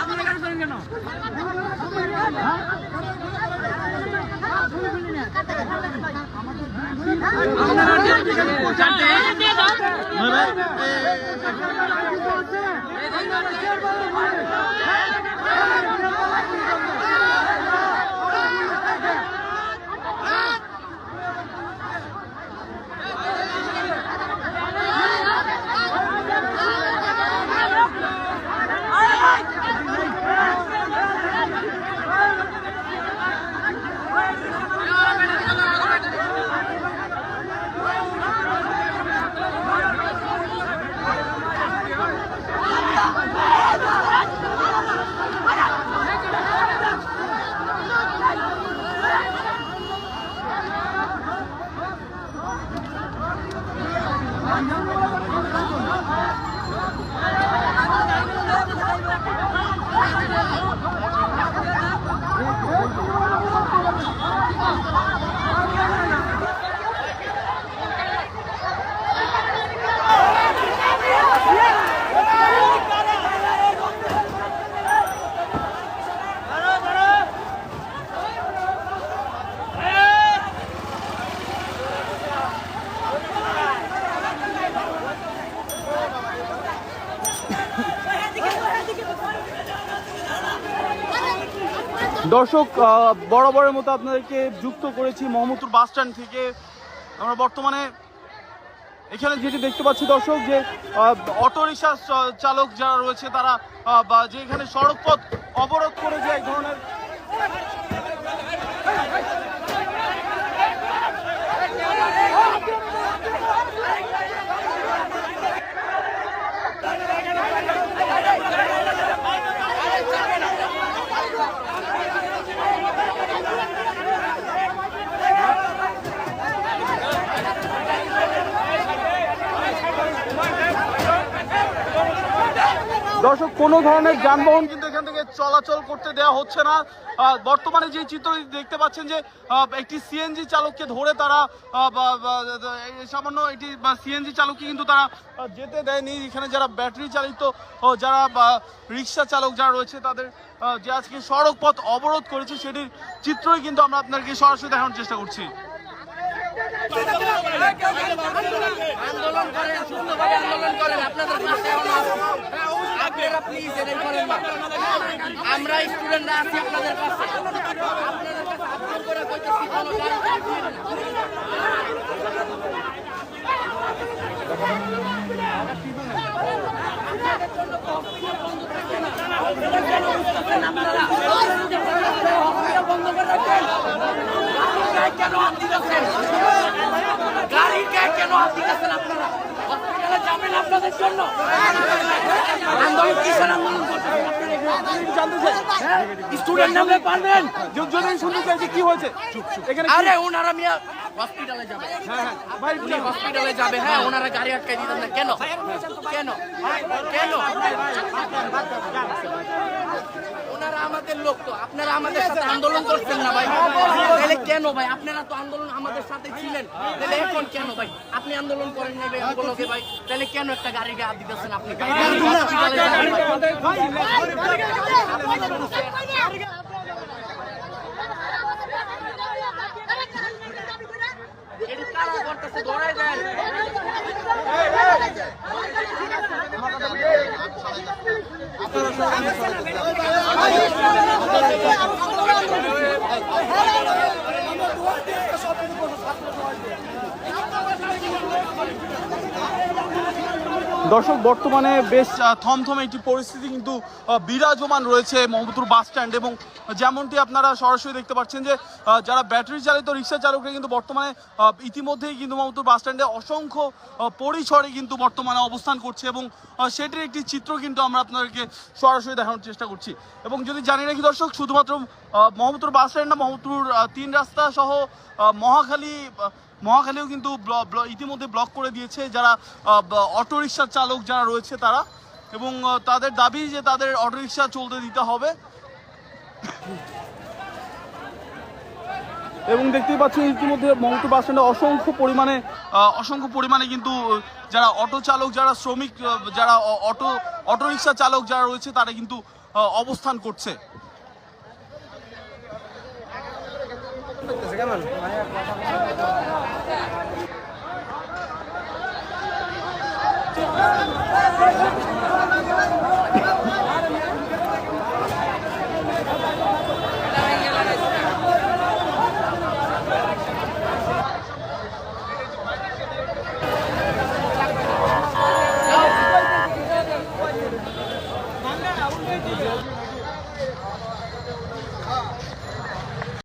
আপনারা 你能不能 দর্শক বরাবরের মতো আপনাদেরকে যুক্ত করেছি মোহাম্মদপুর বাস স্ট্যান্ড থেকে। আমরা বর্তমানে এখানে যেটি দেখতে পাচ্ছি দর্শক যে অটোরিক্সা চালক যারা রয়েছে তারা যে এখানে সড়ক পথ অবরোধ করে যে এক ধরনের দর্শক, কোনো ধরনের যানবাহন কিন্তু এখান থেকে চলাচল করতে দেওয়া হচ্ছে না। বর্তমানে যে চিত্র দেখতে পাচ্ছেন যে একটি সিএনজি চালককে ধরে তারা সামান্য একটি সিএনজি চালককে কিন্তু তারা যেতে দেয়নি। এখানে যারা ব্যাটারি চালিত যারা রিক্সা চালক যারা রয়েছে, তাদের যে আজকে সড়ক পথ অবরোধ করেছে, সেটির চিত্রই কিন্তু আমরা আপনাদেরকে সরাসরি দেখানোর চেষ্টা করছি। আমরা স্টুডেন্টরা আছি আপনাদের পাশে আপনাদের কাছে আবেদন করে কইতেছি কোনো গাড়ি দিন না। আপনারা বন্ধ করে রাখেন গাড়ির গায়ে কেন হাত দিতেছেন গাড়ির গায়ে কেন হাত দিতেছেন আপনারা হসপিটালে যাবেন আপনাদের জন্য আন্দোলন কিসের আন্দোলন করতেছেন আপনারা স্টুডেন্ট নামলে পারবেন যদি শুনতে চাই যে কি হয়েছে আরে ওনারা মিয়া হসপিটালে যাবে হ্যাঁ হ্যাঁ ভাই উনি হসপিটালে যাবে হ্যাঁ ওনারা গাড়ি আটকাই দিতেন না কেন কেন কেন ওনারা আমাদের লোক তো আপনারা আমাদের সাথে আন্দোলন করছেন না ভাই তাহলে কেন ভাই আপনারা তো আন্দোলন আমাদের সাথে ছিলেন তাহলে এখন কেন ভাই আপনি আন্দোলন করেন না ভাই আন্দোলনকে ভাই তাহলে কেন একটা গাড়ি গায়ে দিতেছেন আপনি ধরে দেন দর্শক, বর্তমানে বেশ থমথমে একটি পরিস্থিতি কিন্তু বিরাজমান রয়েছে মোহাম্মদপুর বাস স্ট্যান্ড এবং যেমনটি আপনারা সরাসরি দেখতে পাচ্ছেন যে যারা ব্যাটারি চালিত রিক্সা চালকরা কিন্তু বর্তমানে ইতিমধ্যেই কিন্তু মোহাম্মদপুর বাস স্ট্যান্ডে অসংখ্য পরিসরে কিন্তু বর্তমানে অবস্থান করছে এবং সেটির একটি চিত্র কিন্তু আমরা আপনাদেরকে সরাসরি দেখানোর চেষ্টা করছি। এবং যদি জানি রাখি দর্শক, শুধুমাত্র মোহাম্মদপুর বাস স্ট্যান্ড না, মোহাম্মদপুর তিন রাস্তা সহ মহাখালী মহাখালীও কিন্তু ইতিমধ্যে ব্লক করে দিয়েছে যারা অটোরিকশা চালক যারা রয়েছে তারা। এবং তাদের দাবি যে তাদের অটোরিকশা চলতে দিতে হবে। এবং দেখতেই পাচ্ছি, ইতিমধ্যে মমতা বাস স্ট্যান্ডে অসংখ্য পরিমাণে অসংখ্য পরিমাণে কিন্তু যারা অটো চালক, যারা শ্রমিক যারা অটো অটোরিকশা চালক যারা রয়েছে, তারা কিন্তু অবস্থান করছে। কেমন